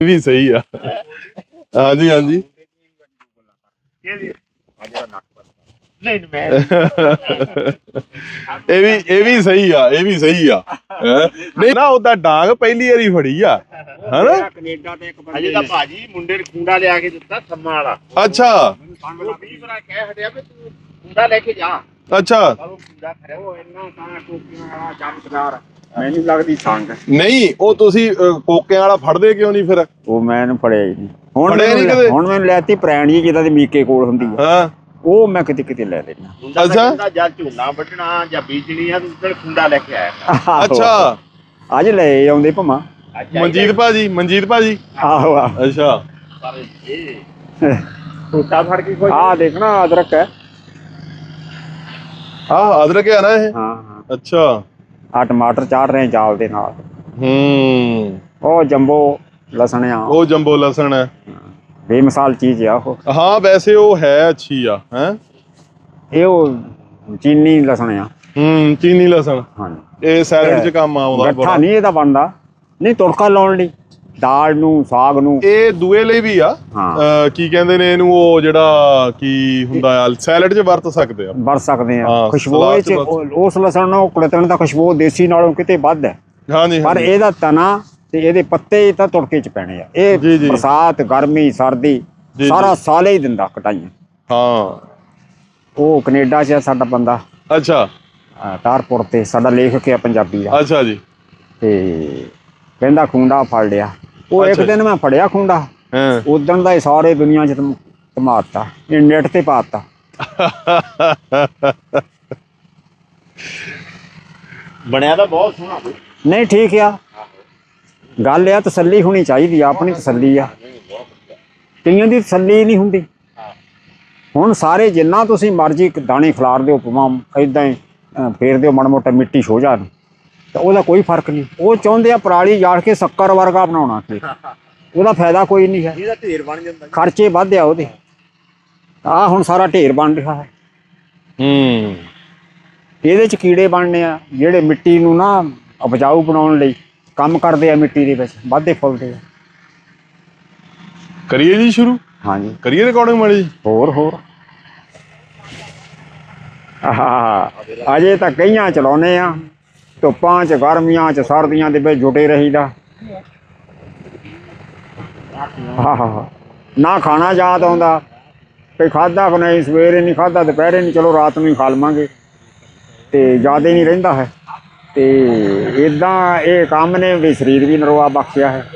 ਵੀ ਸਹੀ ਆ। ਹਾਂਜੀ ਹਾਂਜੀ। ਇਹ ਵੀ ਇਹ ਵੀ ਸਹੀ ਆ ਇਹ ਵੀ ਸਹੀ ਆ। ਹੈਂ? ਨਹੀਂ ਨਾ ਉਹਦਾ ਡਾਂਗ ਪਹਿਲੀ ਵਾਰੀ ਫੜੀ ਆ। ਹਨਾ? ਕੈਨੇਡਾ ਤੇ ਇੱਕ ਬੰਦੇ ਅਜੇ ਤਾਂ ਭਾਜੀ ਮੁੰਡੇ ਨੇ ਕੁੰਡਾ ਲਿਆ ਕੇ ਦਿੱਤਾ ਥੰਮਾ ਵਾਲਾ। ਅੱਛਾ। ਉਹ 20 ਵਾਰ ਕਹਿ ਹਟਿਆ ਵੀ ਤੂੰ ਕੁੰਡਾ ਲੈ ਕੇ ਜਾ ਅੱਛਾ। ਪਰ ਉਹ ਕੁੰਡਾ ਖੜਿਆ ਉਹ ਇੰਨਾ ਤਾਂ ਟੋਪੀਆਂ ਵਾਲਾ ਚਮਕਦਾਰ ਮੈਨੂੰ ਲੱਗਦੀ ਸੰਗ। ਨਹੀਂ ਉਹ ਤੁਸੀਂ ਅਹ, ਕੋਕਿਆਂ ਵਾਲਾ ਫੜਦੇ ਕਿਉਂ ਨਹੀਂ ਫਿਰ? ਉਹ ਮੈਂ ਇਹਨੂੰ ਫੜਿਆ ਹੀ ਨਹੀਂ। ਹੁਣ ਫੜਿਆ ਨੀ ਮੈਨੂੰ ਕਦੇ? ਹੁਣ ਮੈਨੂੰ ਲੈਤੀ ਪੁਰਾਣੀ ਜਿਹਦਾ ਦੀ ਮੀਕੇ ਕੋਲ ਹੁੰਦੀ ਆ। ਹਾਂ। ਉਹ ਮੈਂ ਕਿਤੇ ਕਿਤੇ ਲੈ ਲੈਣਾ ਹੁੰਦਾ ਅੱਛਾ। ਜਾਂ ਝੋਨਾ ਵੱਢਣਾ ਜਾਂ ਬੀਜਣੀ ਆ ਤੂੰ ਉੱਧਰ ਕੁੰਡਾ ਲੈ ਕੇ ਆਇਆ ਅੱਛਾ। ਅੱਜ ਲੈ ਆਉਂਦੇ ਭਮਾ। ਅੱਜ ਮਨਜੀਤ ਭਾਜੀ ਮਨਜੀਤ ਭਾਜੀ? ਆਹੋ ਆਹੋ। ਅੱਛਾ। ਪਰ ਇਹ ਟੋਟਾ ਫੜ ਕੇ ਕੋਈ ਆਹ ਦੇਖਣਾ ਅਦਰਕ ਹੈ। ਆਹ ਅਦਰਕ ਆ ਨਾ ਇਹ? ਹਾਂ ਹਾਂ। ਅੱਛਾ। ਆ ਟਮਾਟਰ ਚਾੜ ਰਹੇ ਚਾਲ ਦੇ ਨਾਲ। ਹੂੰ। ਉਹ ਜੰਬੋ ਲਸਣ ਆ। ਉਹ ਜੰਬੋ ਲਸਣ ਹੈ। ਬੇਮਿਸਾਲ ਚੀਜ਼ ਆ ਉਹ। ਹਾਂ ਵੈਸੇ ਉਹ ਹੈ ਅੱਛੀ ਆ ਹੈ? ਇਹ ਉਹ ਚੀਨੀ ਲਸਣ ਆ। ਹੂੰ ਚੀਨੀ ਲਸਣ। ਹਾਂਜੀ। ਇਹ ਸੈਲਡ 'ਚ ਕੰਮ ਆਉਂਦਾ ਗੱਠਾ ਬੜਾ। ਨਹੀਂ ਇਹਦਾ ਬਣਦਾ। ਨਹੀਂ ਤੁੜਕਾ ਲਾਉਣ ਲਈ। ਦਾਲ ਨੂੰ ਸਾਗ ਨੂੰ। ਇਹ ਦੂਏ ਲਈ ਵੀ ਆ। ਹਾਂ। ਅਹ, ਕੀ ਕਹਿੰਦੇ ਨੇ ਇਹਨੂੰ ਉਹ ਜਿਹੜਾ ਕੀ ਹੁੰਦਾ ਆ ਸੈਲਡ 'ਚ ਵਰਤ ਸਕਦੇ ਆ। ਵਰਤ ਸਕਦੇ ਆ। ਹਾਂ, ਖੁਸ਼ਬੂ ਸਲਾਦ ਇਹ ਚ ਉਹ- ਉਸ ਲਸਣ ਨੂੰ ਕੁੜਤਣ ਦਾ ਖੁਸ਼ਬੂ ਦੇਸੀ ਨਾਲੋਂ ਕਿਤੇ ਵੱਧ ਹੈ। ਹਾਂਜੀ ਪਰ ਹਾਂਜੀ। ਇਹਦਾ ਤਣਾ ਤੇ ਇਹਦੇ ਪੱਤੇ ਤਾਂ ਤੁੜਕੇ ਚ ਪੈਣੇ ਆ। ਇਹ ਜੀ, ਜੀ। ਬਰਸਾਤ ਗਰਮੀ ਸਰਦੀ ਜੀ। ਸਾਰਾ ਸਾਲ ਹੀ ਦਿੰਦਾ ਕਟਾਈਆਂ। ਹਾਂ। ਉਹ ਕੈਨੇਡਾ 'ਚ ਆ ਸਾਡਾ ਬੰਦਾ। ਅੱਛਾ। ਅਹ ਤਾਰਪੁਰ ਤੇ ਸਾਡਾ ਲੇਖਕ ਆ ਪੰਜਾਬੀ ਦਾ। ਅੱਛਾ ਜੀ। ਤੇ ਕਹਿੰਦਾ ਖੁੰਡਾ ਫੜ ਲਿਆ ਉਹ ਇੱਕ। ਦਿਨ ਮੈਂ ਫੜਿਆ ਖੁੰਡਾ ਹਾਂ। ਉਦਣ ਦਾ ਹੀ ਸਾਰੇ ਦੁਨੀਆ 'ਚ ਧਮਾਤਾ ਇਹ ਨੈਟ ਤੇ ਪਾਤਾ। ਬਣਿਆ ਤਾਂ ਬਹੁਤ ਸੋਹਣਾ। ਨਹੀਂ ਠੀਕ ਆ। ਗੱਲ ਆ ਤਸੱਲੀ ਹੋਣੀ ਚਾਹੀਦੀ ਆ ਆਪਣੀ ਤਸੱਲੀ ਆ। ਕਈਆਂ ਦੀ ਤਸੱਲੀ ਨਹੀਂ ਹੁੰਦੀ। ਹੁਣ ਸਾਰੇ ਜਿੰਨਾ ਤੁਸੀਂ ਮਰਜ਼ੀ ਇੱਕ ਦਾਣੇ ਖਿਲਾਰ ਦਿਓ ਪਵਾਂ ਇਦਾਂ ਹੀ ਫੇਰ ਦਿਓ ਮੜ ਮੋਟਾ ਮਿੱਟੀ ਸੋ ਜਾਣ ਤਾਂ ਉਹਦਾ ਕੋਈ ਫ਼ਰਕ ਨਹੀਂ। ਉਹ ਚਾਹੁੰਦੇ ਆ ਪਰਾਲੀ ਜਾੜ ਕੇ ਸ਼ੱਕਰ ਵਰਗਾ ਬਣਾਉਣਾ ਖੇਤ ਉਹਦਾ ਫਾਇਦਾ ਕੋਈ ਨਹੀਂ ਹੈ। ਇਹਦਾ ਢੇਰ ਬਣ ਜਾਂਦਾ ਖਰਚੇ ਵੱਧ ਆ ਉਹਦੇ। ਆ ਹੁਣ ਸਾਰਾ ਢੇਰ ਬਣ ਰਿਹਾ ਹੈ। ਹੂੰ। ਇਹਦੇ ਚ ਕੀੜੇ ਬਣਨੇ ਆ ਜਿਹੜੇ ਮਿੱਟੀ ਨੂੰ ਨਾ ਉਪਜਾਊ ਬਣਾਉਣ ਲਈ ਕੰਮ ਕਰਦੇ ਆ ਮਿੱਟੀ ਦੇ ਵਿੱਚ ਵਾਧੇ ਫੁੱਲਦੇ ਆ ਕਰੀਏ ਜੀ ਸ਼ੁਰੂ? ਹਾਂਜੀ। ਕਰੀਏ ਰਿਕਾਰਡਿੰਗ ਮਾੜੀ ਜੀ ਹੋਰ ਹੋਰ। ਆਹਾ ਅਜੇ ਤਾਂ ਕਈਆਂ ਚਲਾਉਨੇ ਆ। ਧੁੱਪਾਂ ਚ, ਗਰਮੀਆਂ ਚ, ਸਰਦੀਆਂ ਦੇ ਵਿੱਚ ਜੁਟੇ ਰਹੀਦਾ। ਆਹਾ। ਨਾ ਖਾਣਾ ਯਾਦ ਆਉਂਦਾ। ਤੇ ਖਾਦਾ ਕਿ ਨਹੀਂ, ਸਵੇਰੇ ਨਹੀਂ ਖਾਦਾ ਦੁਪਹਿਰੇ ਨਹੀਂ, ਚਲੋ ਰਾਤ ਨੂੰ ਹੀ ਖਾ ਲਵਾਂਗੇ। ਤੇ ਜ਼ਿਆਦਾ ਨਹੀਂ ਰਹਿੰਦਾ ਹੈ। ਤੇ ਇਦਾਂ ਇਹ ਕੰਮ ਨੇ ਵੀ ਸਰੀਰ ਵੀ ਨਰਵਾ ਬਖਸ਼ਿਆ ਹੈ।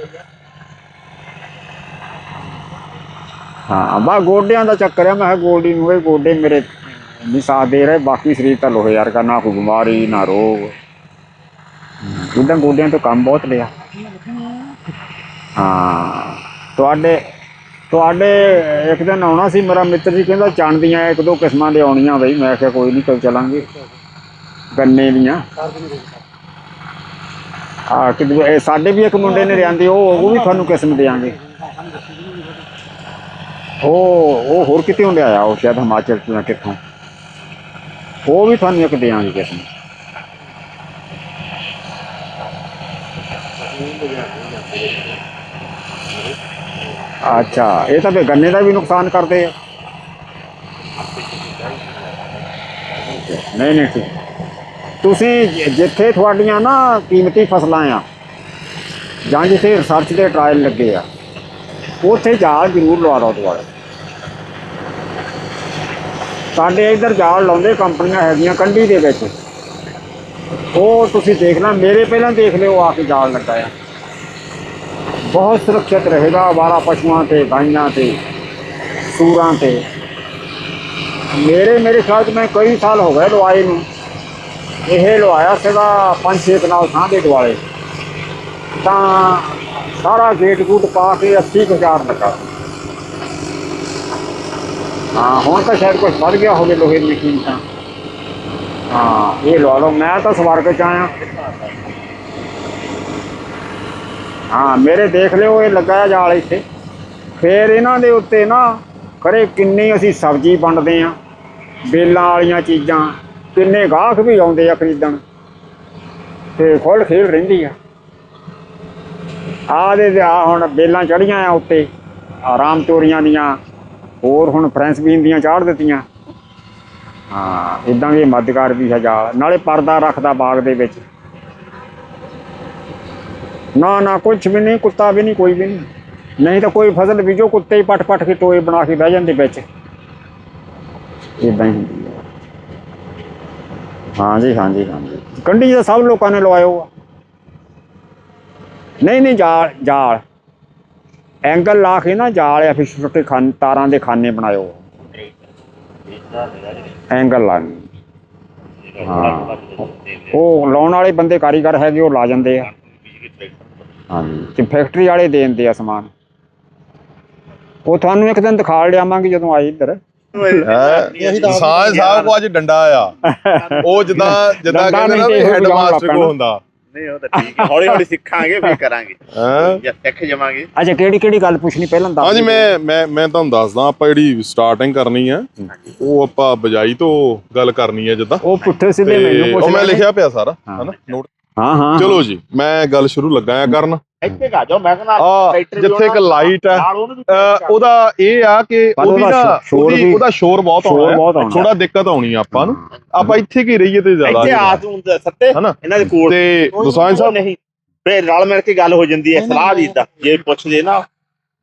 ਹਾਂ ਬਾ ਗੋਡਿਆਂ ਦਾ ਚੱਕਰ ਆ ਮੈਂ ਕਿਹਾ ਗੋਡੀ ਨੂੰ ਇਹ ਗੋਡੇ ਮੇਰੇ ਨਹੀਂ ਸਾਥ ਦੇ ਰਹੇ, ਬਾਕੀ ਸਰੀਰ ਤਾਂ ਲੋਹੇ ਵਰਗਾ, ਨਾ ਕੋਈ ਬਿਮਾਰੀ, ਨਾ ਰੋਗ। ਇਦਾਂ ਗੋਡਿਆਂ ਤੋਂ ਕੰਮ ਬਹੁਤ ਲਿਆ। ਹਾਂ, ਤੁਹਾਡੇ ਤੁਹਾਡੇ ਇੱਕ ਦਿਨ ਆਉਣਾ ਸੀ, ਮੇਰਾ ਮਿੱਤਰ ਜੀ ਕਹਿੰਦਾ ਚਣ ਦੀਆਂ ਇੱਕ ਦੋ ਕਿਸਮਾਂ ਦੇ ਆਉਣੀਆਂ ਬਈ, ਮੈਂ ਕਿਹਾ ਕੋਈ ਨਹੀਂ ਚੱਲ ਚਲਾਂਗੇ। ਗੰਨੇ ਦੀਆਂ। ਆ ਕਿ ਸਾਡੇ ਵੀ ਇੱਕ ਮੁੰਡੇ ਨੇ ਲਿਆਂਦੀ, ਉਹ ਉਹ ਵੀ ਤੁਹਾਨੂੰ ਕਿਸਮ ਦੇਾਂਗੇ ਉਹ ਉਹ ਹੋਰ ਕਿਤੇ ਹੁੰਦੇ ਆਇਆ, ਉਹ ਸ਼ਾਇਦ ਹਿਮਾਚਲ ਤੋਂ ਕਿੱਥੋਂ। ਉਹ ਵੀ ਤੁਹਾਨੂੰ ਇੱਕ ਦੇਾਂਗੇ ਕਿਸਮ। ਅੱਛਾ, ਇਹ ਤਾਂ ਫਿਰ ਗੰਨੇ ਦਾ ਵੀ ਨੁਕਸਾਨ ਕਰਦੇ ਆ। ਨਹੀਂ ਨਹੀਂ, ਠੀਕ। ਤੁਸੀਂ ਜਿੱਥੇ ਤੁਹਾਡੀਆਂ ਨਾ ਕੀਮਤੀ ਫਸਲਾਂ ਆ, ਜਾਂ ਜਿੱਥੇ ਰਿਸਰਚ ਦੇ ਟਰਾਇਲ ਲੱਗੇ ਆ, ਉੱਥੇ ਜਾਲ ਜ਼ਰੂਰ ਲਵਾ ਲਓ ਦੁਆਰਾ ਸਾਡੇ ਇੱਧਰ ਜਾਲ ਲਾਉਂਦੇ ਕੰਪਨੀਆਂ ਹੈਗੀਆਂ ਕੰਢੀ ਦੇ ਵਿੱਚ। ਉਹ ਤੁਸੀਂ ਦੇਖ ਲੈ ਮੇਰੇ ਪਹਿਲਾਂ ਦੇਖ ਲਿਓ, ਆ ਕੇ ਜਾਲ ਲੱਗਾ ਆ। ਬਹੁਤ ਸੁਰੱਖਿਅਤ ਰਹੇਗਾ ਆਵਾਰਾ ਪਸ਼ੂਆਂ ਤੇ, ਗਾਈਆਂ ਤੇ, ਸੂਰਾਂ ਤੇ। ਮੇਰੇ ਮੇਰੇ ਖਿਆਲ ਮੈਂ ਕਈ ਸਾਲ ਹੋ ਗਏ ਲਵਾਏ ਨੂੰ। ਇਹ ਲਵਾਇਆ ਸੀਗਾ ਪੰਜ ਛੇ ਕਨਾਲ ਥਾਂ ਦੇ ਦੁਆਲੇ। ਤਾਂ ਸਾਰਾ ਗੇਟ ਗੂਟ ਪਾ ਕੇ 80000 ਲੱਗਾ। ਹਾਂ, ਹੁਣ ਤਾਂ ਸ਼ਾਇਦ ਕੁਝ ਵੱਧ ਗਿਆ ਹੋਵੇ ਲੋਹੇ ਦੀ ਕੀਮਤਾਂ। ਹਾਂ, ਇਹ ਲਾ ਲਓ, ਮੈਂ ਤਾਂ ਸਵਰਗ ਚ ਆਇਆ। ਹਾਂ, ਮੇਰੇ ਦੇਖ ਲਿਓ, ਇਹ ਲੱਗਾ ਜਾਲ ਇੱਥੇ। ਫੇਰ ਇਹਨਾਂ ਦੇ ਉੱਤੇ ਨਾ, ਖਰੇ ਕਿੰਨੀ ਅਸੀਂ ਸਬਜ਼ੀ ਵੰਡਦੇ ਆ, ਬੇਲਾਂ ਵਾਲੀਆਂ ਚੀਜ਼ਾਂ, ਕਿੰਨੇ ਗਾਹਕ ਵੀ ਆਉਂਦੇ ਆ ਖਰੀਦਣ। ਤੇ ਫੁੱਲ ਖੇਲ ਰਹਿੰਦੀ ਆ। ਆਹ ਦੇ ਆ ਹੁਣ ਬੇਲਾਂ ਚੜੀਆਂ ਆ ਉੱਤੇ ਆਰਾਮ ਤੋਰੀਆਂ ਦੀਆਂ, ਹੋਰ ਹੁਣ ਫਰੈਂਸ ਬੀਨ ਦੀਆਂ ਚਾੜ ਦਿੱਤੀਆਂ। ਹਾਂ ਇਦਾਂ ਵੀ ਮਦਦਗਾਰ ਵੀ ਹੈ ਜਾਲ ਨਾਲੇ ਪਰਦਾ ਰੱਖਦਾ ਬਾਗ ਦੇ ਵਿੱਚ। ਨਾ ਨਾ ਕੁਝ ਵੀ ਨਹੀਂ, ਕੁੱਤਾ ਵੀ ਨਹੀਂ, ਕੋਈ ਵੀ ਨਹੀਂ। ਨਹੀਂ ਤਾਂ ਕੋਈ ਫਸਲ ਬੀਜੋ, ਕੁੱਤੇ ਹੀ ਪੱਟ ਪੱਟ ਕੇ ਟੋਏ ਬਣਾ ਕੇ ਬਹਿ ਜਾਂਦੇ ਵਿੱਚ। ਇਦਾਂ ਹੀ ਹੁੰਦੀ ਹੈ ਹਾਂਜੀ ਹਾਂਜੀ ਹਾਂਜੀ। ਕੰਢੀ ਤਾਂ ਸਭ ਲੋਕਾਂ ਨੇ ਲਵਾਇਓ ਆ। ਨਹੀਂ ਨਹੀਂ, ਜਾਲ ਜਾਲ। ਐਂਗਲ ਲਾ ਕੇ ਨਾ ਜਾਲ ਆ ਫਿਰ ਛੋਟੇ ਖਾਨ, ਤਾਰਾਂ ਦੇ ਖਾਨੇ ਬਣਾਇਓ। ਐਂਗਲ ਲਾ ਕੇ। ਹਾਂ। ਉਹ ਲਾਉਣ ਵਾਲੇ ਬੰਦੇ ਕਾਰੀਗਰ ਹੈਗੇ ਉਹ ਲਾ ਜਾਂਦੇ ਆ। ਹਾਂਜੀ। ਤੇ ਫੈਕਟਰੀ ਵਾਲੇ ਦੇ ਦਿੰਦੇ ਆ ਸਮਾਨ। ਉਹ ਤੁਹਾਨੂੰ ਇੱਕ ਦਿਨ ਦਿਖਾ ਲਿਆਵਾਂਗੇ ਜਦੋਂ ਆਏ ਇੱਧਰ। ਹੈ। ਸਾਹ ਸਾਹਿਬ ਕੋ ਅੱਜ ਡੰਡਾ ਆ ਉਹ ਜਿੱਦਾਂ ਜਿੱਦਾਂ ਕਹਿੰਦੇ ਨਾ ਹੈਡਮਾਸਟਰ ਇਹੋ ਕੋ ਹੁੰਦਾ। ਨਹੀਂ ਉਹ ਤਾਂ ਠੀਕ ਹੈ। ਹੌਲੀ ਹੌਲੀ ਸਿੱਖਾਂਗੇ ਫਿਰ ਕਰਾਂਗੇ। ਹੈ? ਜਾਂ ਸਿੱਖ ਜਾਵਾਂਗੇ। ਅੱਛਾ ਕਿਹੜੀ ਕਿਹੜੀ ਗੱਲ ਪੁੱਛਣੀ ਪਹਿਲਾਂ ਦੱਸ ਹਾਂਜੀ ਦਿਓ। ਮੈਂ ਮੈਂ ਮੈਂ ਤੁਹਾਨੂੰ ਦੱਸਦਾ ਆਪਾਂ ਜਿਹੜੀ ਸਟਾਰਟਿੰਗ ਕਰਨੀ ਆ ਉਹ ਆਪਾਂ ਬਜਾਈ ਤੋਂ ਗੱਲ ਕਰਨੀ ਜਿੱਦਾਂ। ਉਹ ਪੁੱਠੇ ਸਿੱਧੇ ਤੇ ਮੈਨੂੰ ਪੁੱਛ ਉਹ ਮੈਂ ਲੈਣੇ। ਲਿਖਿਆ ਪਿਆ ਸਾਰਾ ਹਾਂ। ਹਨਾ ਨੋਟ ਹਾਂ ਹਾਂ। ਚਲੋ ਜੀ ਮੈਂ ਗੱਲ ਸ਼ੁਰੂ ਲੱਗਾ ਆ ਕਰਨ। ਇੱਥੇ ਗਾ ਜਾਓ ਮੈਂ ਕਹਿੰਦਾ ਜਿੱਥੇ ਇੱਕ ਲਾਈਟ ਹੈ ਉਹਦਾ ਇਹ ਆ ਕਿ ਉਹਦੀ ਉਹਦਾ ਨਾ ਸ਼ੋਰ ਉਹਦੀ ਸ਼ੋਰ ਬਹੁਤ ਆਉਣਾ। ਥੋੜਾ ਦਿੱਕਤ ਆਉਣੀ ਆ ਆਪਾਂ ਨੂੰ। ਆਪਾਂ ਇੱਥੇ ਕੀ ਰਹੀਏ ਤੇ ਜ਼ਿਆਦਾ ਇੱਥੇ ਆ ਨਹੀਂ। ਤੂੰ ਸੱਤੇ ਹਨਾ? ਇਹਨਾਂ ਦੇ ਕੋਲ ਤੇ ਦੁਸਾਂਝ ਸਾਹਿਬ? ਨਹੀਂ। ਫੇਰ ਰਲ ਮਿਲ ਕੇ ਗੱਲ ਹੋ ਜਾਂਦੀ ਹੈ ਸਲਾਹ ਦੀ ਇਦਾਂ ਜੇ ਪੁੱਛਦੇ ਨਾ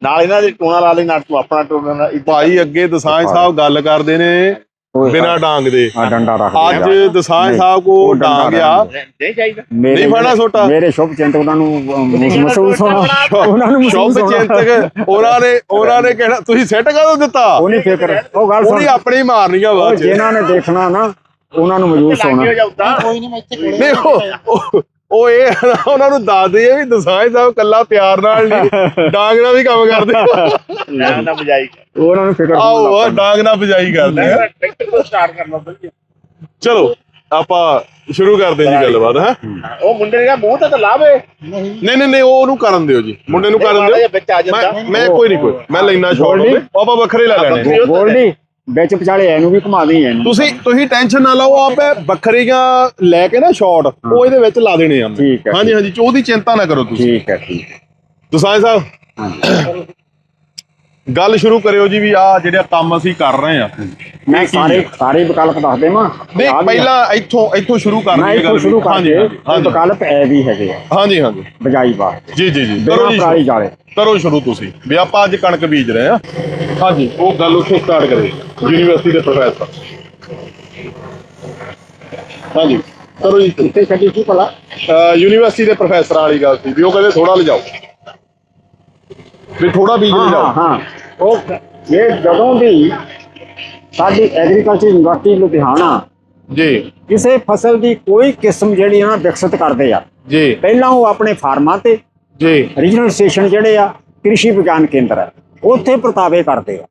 ਨਾਲ ਇਹਨਾਂ ਦੇ ਟੋਣਾ ਲਾ ਲੈ ਨਾਲ ਤੂੰ ਆਪਣਾ ਟੋਣਾ ਭਾਈ ਅੱਗੇ ਦਸਾਂਝ ਸਾਹਿਬ ਗੱਲ ਕਰਦੇ ਨੇ ਬਿਨਾਂ ਡਾਂਗ ਦੇ। ਆ ਡੰਡਾ ਰੱਖ ਅੱਜ ਨਹੀਂ, ਸਾਹਿਬ ਕੋ ਡਾਂਗ ਆ। ਨਹੀਂ ਚਾਹੀਦਾ। ਮੇਰੇ ਨਹੀਂ ਫੜਨਾ ਛੋਟਾ। ਮੇਰੇ ਸ਼ੁਭ ਚਿੰਤਕ ਉਹਨਾਂ ਨੂੰ ਮਹਿਸੂਸ ਹੋਣਾ। ਉਹਨਾਂ ਨੂੰ ਹੋਣਾ। ਚਿੰਤਕ ਉਹਨਾਂ ਨੇ ਉਹਨਾਂ ਨੇ ਕਹਿਣਾ ਤੁਸੀਂ ਸੈੱਟ ਕਦੋਂ ਦਿੱਤਾ? ਉਹ ਨਹੀਂ ਫਿਕਰ। ਉਹ ਗੱਲ ਸੁਣ। ਉਹਨੇ ਆਪਣੀ ਮਾਰਨੀਆਂ ਉਹ ਬਾਅਦ ਜਿਨ੍ਹਾਂ ਨੇ ਦੇਖਣਾ ਨਾ ਉਹਨਾਂ ਨੂੰ ਮਹਿਸੂਸ ਹੋਣਾ। ਕੋਈ ਨਹੀਂ ਮੈਂ ਇੱਥੇ ਕੋਲੇ ਨਹੀਂ ਉਹ- ਇਹ ਨਾ, ਉਹਨਾਂ ਨੂੰ ਦੱਸਦੇ ਆ ਵੀ ਦਸਾਂਝ ਸਾਹਿਬ ਕੱਲਾ ਪਿਆਰ ਨਾਲ ਨਹੀਂ ਡਾਂਗ ਨਾਲ ਵੀ ਕੰਮ ਕਰਦੇ ਨਾ ਨਾ ਬਜਾਈ ਉਹਨਾਂ ਨੂੰ ਫਿਕਰ ਆਓ। ਡਾਂਗ ਨਾਲ ਬਜਾਈ ਕਰਦੇ ਆ। ਟਰੈਕਟਰ ਤੋਂ ਸਟਾਰਟ ਕਰਨਾ ਵਧੀਆ ਚਲੋ ਆਪਾਂ ਸ਼ੁਰੂ ਕਰਦੇ ਜੀ ਗੱਲਬਾਤ ਹੈ? ਉਹ ਮੁੰਡੇ ਦਾ ਮੂੰਹ ਤੇ ਤਾਂ ਲਾਵੇ ਨਹੀਂ ਨਹੀਂ ਨਹੀਂ ਨਹੀਂ ਉਹ ਉਹਨੂੰ ਕਰਨ ਦਿਓ ਜੀ। ਮੁੰਡੇ ਨੂੰ ਕਰਨ ਦਿਓ। ਵਿੱਚ ਆ ਜਾਂਦਾ। ਮੈਂ ਕੋਈ ਨਹੀਂ ਕੋਈ। ਮੈਂ ਲੈਣਾ ਸ਼ਾਟ ਗੋਲਡੀ? ਉਹਦੇ ਆਪਾਂ ਵੱਖਰੇ ਲੈ ਲੈਣੇ। ਗੋਲਡੀ ਵਿੱਚ ਵਿਚਾਲੇ ਇਹਨੂੰ ਵੀ ਘੁਮਾ ਦੇਈ ਇਹਨੂੰ। ਤੁਸੀਂ ਤੁਸੀਂ ਟੈਨਸ਼ਨ ਨਾ ਲਓ ਆਪੇ ਵੱਖਰੀਆਂ ਲੈ ਕੇ ਨਾ ਸ਼ਾਟ ਉਹ ਇਹਦੇ ਵਿੱਚ ਲਾ ਦੇਣੇ ਆ। ਮੈਂ। ਠੀਕ ਹੈ, ਹਾਂਜੀ ਹਾਂਜੀ ਉਹਦੀ ਚਿੰਤਾ ਨਾ ਕਰੋ ਤੁਸੀਂ। ਠੀਕ ਹੈ ਠੀਕ ਹੈ। ਸਾਹਿਬ। ਗੱਲ ਸ਼ੁਰੂ ਕਰਿਓ ਜੀ ਵੀ ਆ ਜਿਹੜਾ ਕੰਮ ਅਸੀਂ ਕਰ ਰਹੇ ਆ ਮੈਂ ਸਾਰੇ? ਸਾਰੇ ਵਿਕਲਪ ਦੱਸ ਦੇਵਾਂ। ਨਹੀਂ। ਪਹਿਲਾਂ ਇੱਥੋਂ ਇੱਥੋਂ ਸ਼ੁਰੂ ਹੈ ਇੱਥੋਂ ਗੱਲ ਸ਼ੁਰੂ ਹਾਂਜੀ ਹਾਂਜੀ, ਵਿਕਲਪ ਐ ਵੀ ਹੈਗੇ ਆ। ਹਾਂਜੀ ਹਾਂਜੀ। ਬਜਾਈ ਵਾਸਤੇ। ਜੀ ਜੀ ਜੀ। ਕਰੋ ਜੀ ਪਰਾਲੀ ਸ਼ੁਰੂ। ਜਾਲੇ ਕਰੋ ਸ਼ੁਰੂ ਤੁਸੀਂ। ਵੀ ਆਪਾਂ ਅੱਜ ਕਣਕ ਬੀਜ ਰਹੇ ਆ ਹਾਂਜੀ। ਉਹ ਗੱਲ ਉੱਥੋਂ ਸਟਾਰਟ ਕਰੇ ਯੂਨੀਵਰਸਿਟੀ ਦੇ ਪ੍ਰੋਫੈਸਰ। ਹਾਂਜੀ। ਕਰੋ ਜੀ। ਇੱਥੇ ਛੱਡੀ ਸੀ ਭਲਾ। ਯੂਨੀਵਰਸਿਟੀ ਦੇ ਪ੍ਰੋਫੈਸਰਾਂ ਵਾਲੀ ਗੱਲ ਸੀ ਵੀ ਉਹ ਕਹਿੰਦੇ ਥੋੜਾ ਲਿਜਾਓ। ਵੀ ਥੋੜਾ ਬੀਜ ਹਾਂ ਲਿਜਾਓ ਹਾਂ ਉਹ ਇਹ ਜਦੋਂ ਵੀ ਸਾਡੀ ਐਗਰੀਕਲਚਰ ਯੂਨੀਵਰਸਿਟੀ ਲੁਧਿਆਣਾ ਜੀ। ਕਿਸੇ ਫਸਲ ਦੀ ਕੋਈ ਕਿਸਮ ਜਿਹੜੀ ਆ ਨਾ ਵਿਕਸਿਤ ਕਰਦੇ ਆ। ਜੀ। ਪਹਿਲਾਂ ਉਹ ਆਪਣੇ ਫਾਰਮਾਂ ਤੇ ਜੀ। ਰੀਜਨਲ ਸਟੇਸ਼ਨ ਜਿਹੜੇ ਆ ਕ੍ਰਿਸ਼ੀ ਵਿਗਿਆਨ ਕੇਂਦਰ ਆ ਉੱਥੇ ਪ੍ਰਤਾਵੇ ਕਰਦੇ ਆ।